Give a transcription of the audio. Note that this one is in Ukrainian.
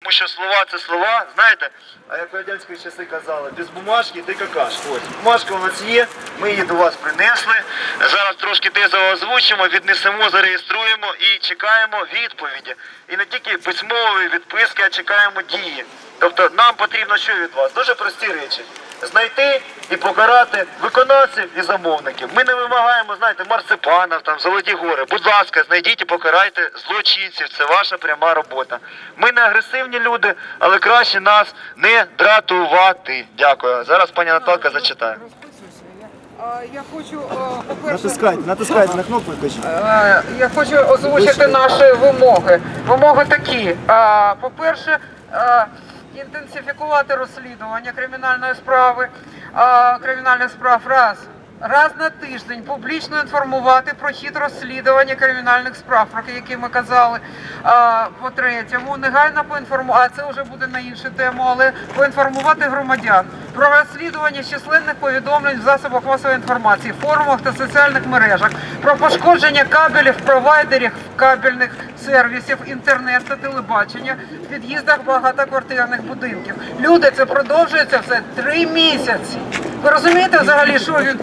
Тому що слова це слова, знаєте, а як в радянські часи казали, без бумажки ти какаш. Ось, бумажка у нас є, ми її до вас принесли. Зараз трошки тезово озвучимо, віднесемо, зареєструємо і чекаємо відповіді. І не тільки письмової відписки, а чекаємо дії. Тобто нам потрібно що від вас? Дуже прості речі. Знайти і покарати виконавців і замовників. Ми не вимагаємо, знаєте, марципанів, там, золоті гори. Будь ласка, знайдіть і покарайте злочинців. Це ваша пряма робота. Ми не агресивні люди, але краще нас не дратувати. Дякую. Зараз пані Наталка зачитає. Розписуйся. Я, хочу, Натискайте, натискайте на кнопку і кажіть. Я хочу озвучити наші вимоги. Вимоги такі. По-перше, інтенсифікувати розслідування кримінальної справи, кримінальних справ раз. Раз на тиждень публічно інформувати про хід розслідування кримінальних справ, про які ми казали. По-третьому, негайно поінформувати, а це вже буде на іншу тему, але поінформувати громадян про розслідування численних повідомлень в засобах масової інформації, форумах та соціальних мережах, про пошкодження кабелів провайдерів кабельних сервісів, інтернет та телебачення в під'їздах багатоквартирних будинків. Люди, це продовжується все три місяці. Ви розумієте взагалі, що він